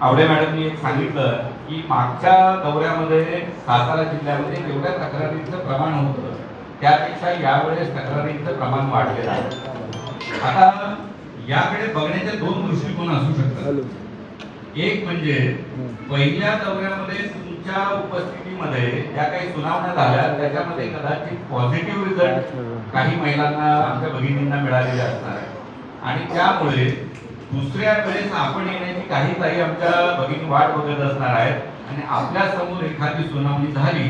आवडे मॅडमनी एक सांगितलं की मागच्या दौऱ्यामध्ये सातारा जिल्ह्यामध्ये जेवढ्या तक्रारींचं प्रमाण होतं त्यापेक्षा यावेळेस तक्रारींचं प्रमाण वाढलेलं आहे. आता याकडे बघण्याचे दोन दृष्टिकोन असू शकतात. एक म्हणजे पहिल्या दौऱ्यामध्ये तुमच्या उपस्थितीमध्ये ज्या काही सुनावण्या झाल्या त्याच्यामध्ये कदाचित पॉझिटिव्ह रिझल्ट काही महिलांना आमच्या भगिनींना मिळालेले असणार. आहे आणि त्यामुळे दुसऱ्या वेळेस आपण येण्याची काही ताई आमच्या भगिनी वाट बघत असणार आहेत. आणि आपल्यासमोर एखादी सुनावणी झाली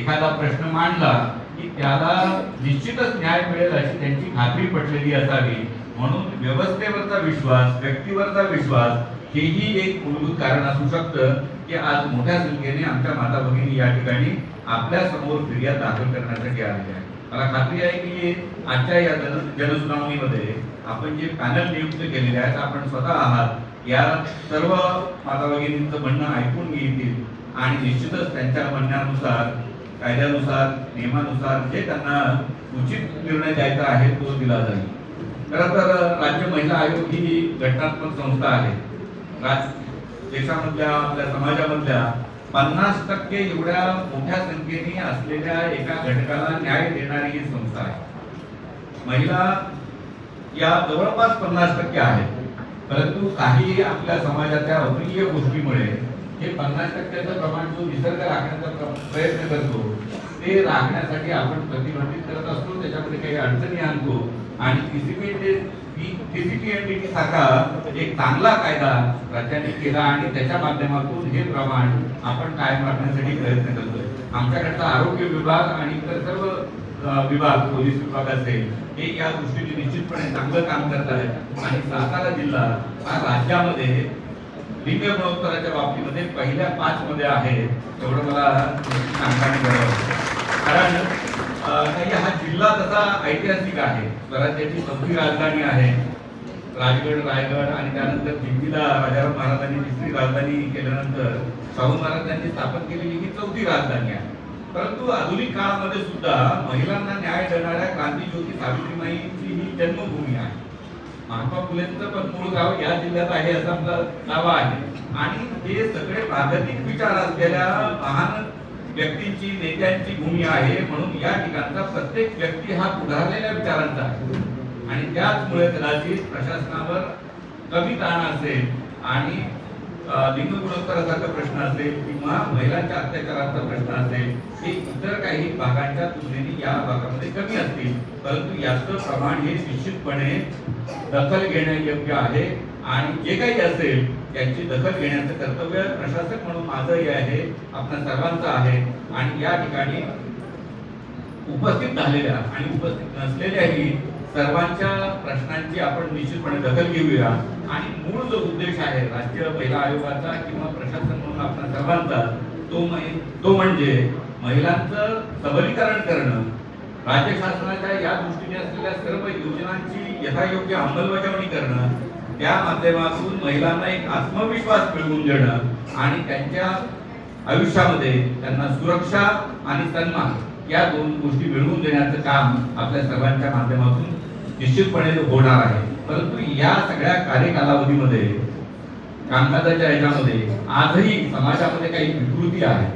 एखादा प्रश्न मांडला की त्याला निश्चितच न्याय मिळेल अशी त्यांची खात्री पटलेली असावी. म्हणून व्यवस्थेवरचा विश्वास व्यक्तीवरचा विश्वास हेही एक मूलभूत कारण असू शकतं की आज मोठ्या संख्येने आमच्या माता भगिनी या ठिकाणी आपल्यासमोर फिर्याद दाखल करण्यासाठी आलेल्या आहेत. मला खात्री आहे की आजच्या या जन जनसुनावणीमध्ये आपण जे पॅनल नियुक्त केलेले आहेत आपण स्वतः आहात या सर्व माता भगिनींचं म्हणणं ऐकून घेतील. आणि निश्चितच त्यांच्या म्हणण्यानुसार कायद्यानुसार नियमानुसार जे त्यांना उचित निर्णय द्यायचा आहे तो दिला जाईल. खरं तर राज्य महिला आयोग ही घटनात्मक संस्था आहे. राज देशामधल्या आपल्या समाजामधल्या पन्नास टक्के एवढ्या मोठ्या संख्येने असलेल्या एका घटकाला न्याय देणारी ही संस्था आहे. महिला या जवळपास पन्नास टक्के आहेत. परंतु काही आपल्या समाजाच्या अप्रिय गोष्टीमुळे हे पन्नास टक्क्याचं प्रमाण जो निसर्ग राखण्याचा प्रयत्न करतो ते राखण्यासाठी आपण प्रतिबंधित करत असतो त्याच्यामध्ये काही अडचणी आणतो. आणि सारखा एक चांगला कायदा राज्याने केला आणि त्याच्या माध्यमातून हे प्रमाण आपण कायम राखण्यासाठी प्रयत्न करतोय. आमच्याकडचा आरोग्य विभाग आणि इतर सर्व विभाग पोलीस विभाग असेल हे या दृष्टीने निश्चितपणे चांगलं काम करत आहेत. आणि सातारा जिल्हा हा राज्यामध्ये लिंग गुणोत्तराच्या बाबतीमध्ये पहिल्या पाच मध्ये आहे एवढं मला सांगताना कारण काही हा जिल्हा तसा ऐतिहासिक आहे. स्वराज्याची चौथी राजधानी आहे. राजगड रायगड आणि त्यानंतर दिल्लीला राजाराम महाराजांनी तिसरी राजधानी केल्यानंतर शाहू महाराजांनी स्थापन केलेली ही चौथी राजधानी आहे. परंतु आधुनिक काळामध्ये सुद्धा महिलांना न्याय देणाऱ्या क्रांतीज्योती सावित्रीबाईंची ही जन्मभूमी आहे. महात्मा फुलेंचं पण मूळ गाव या जिल्ह्यात आहे असं आमचा दावा आहे. आणि हे सगळे प्रागतिक विचार असलेल्या महान व्यक्तींची नेत्यांची भूमी आहे. म्हणून या ठिकाणचा प्रत्येक व्यक्ती हा पुढारलेल्या विचारांचा आहे. आणि त्याचमुळे कदाचित प्रशासनावर कमी ताण असेल आणि लिंग गुणोत्तरासारखा प्रश्न असेल किंवा महिलांच्या अत्याचाराचा प्रश्न असेल हे इतर काही भागांच्या तुलनेने या भागामध्ये कमी असतील. परंतु याचं प्रमाण हे निश्चितपणे दखल घेणे योग्य आहे आणि जे काही असेल त्यांची दखल घेण्याचं कर्तव्य प्रशासक म्हणून माझं हे आहे आपल्या सर्वांचं आहे आणि या ठिकाणी उपस्थित झालेल्या आणि उपस्थित नसलेल्याही सर्वांच्या प्रश्नांची आपण निश्चितपणे दखल घेऊया. आणि मूळ जो उद्देश आहे राज्य महिला आयोगाचा किंवा प्रशासन म्हणून आपण सर्वांचा तो तो म्हणजे महिलांचं सबलीकरण करणं. राज्य शासनाच्या या दृष्टीने असलेल्या सर्व योजनांची यथायोग्य अंमलबजावणी करणं. त्या माध्यमातून महिलांना एक आत्मविश्वास मिळवून देणं. आणि त्यांच्या आयुष्यामध्ये त्यांना सुरक्षा आणि सन्मान या दोन गोष्टी मिळवून देण्याचं काम आपल्या सर्वांच्या माध्यमातून निश्चितपणे होणार आहे. परंतु या सगळ्या कार्यकालावधीमध्ये कामकाजाच्या ह्याच्यामध्ये आजही समाजामध्ये काही विकृती आहे.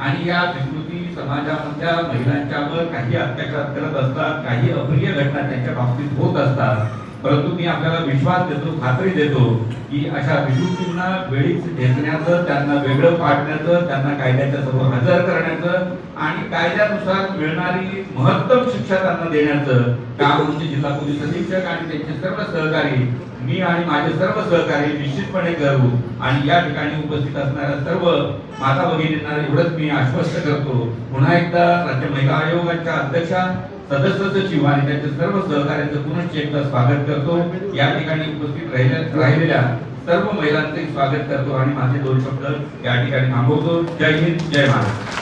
आणि या विकृती समाजामधल्या महिलांच्यावर काही अत्याचार करत असतात काही अप्रिय घटना त्यांच्या बाबतीत होत असतात. परंतु मी आपल्याला विश्वास देतो खात्री देतो की अशा विकृतींना वेळीच घेतण्याचं त्यांना वेगळं पाडण्याचं त्यांना कायद्याच्या समोर हजर करण्याचं आणि कायद्यानुसार मिळणारी महत्तम शिक्षा त्यांना देण्याचं काम आमचे जिल्हा पोलीस अधीक्षक आणि त्यांचे सर्व सहकारी मी आणि माझे सर्व सहकारी निश्चितपणे करू. आणि या ठिकाणी उपस्थित असणाऱ्या सर्व माता भगिनींना एवढंच मी आश्वस्त करतो. पुन्हा एकदा राज्य महिला आयोगाच्या अध्यक्षा सदस्य सचिव आणि त्यांच्या सर्व सहकार्याचं पुनश्च एकदा स्वागत करतो. या ठिकाणी उपस्थित राहिल्या राहिलेल्या सर्व महिलांचे स्वागत करतो आणि माझे दोन शब्द या ठिकाणी थांबवतो. जय हिंद जय महाराष्ट्र.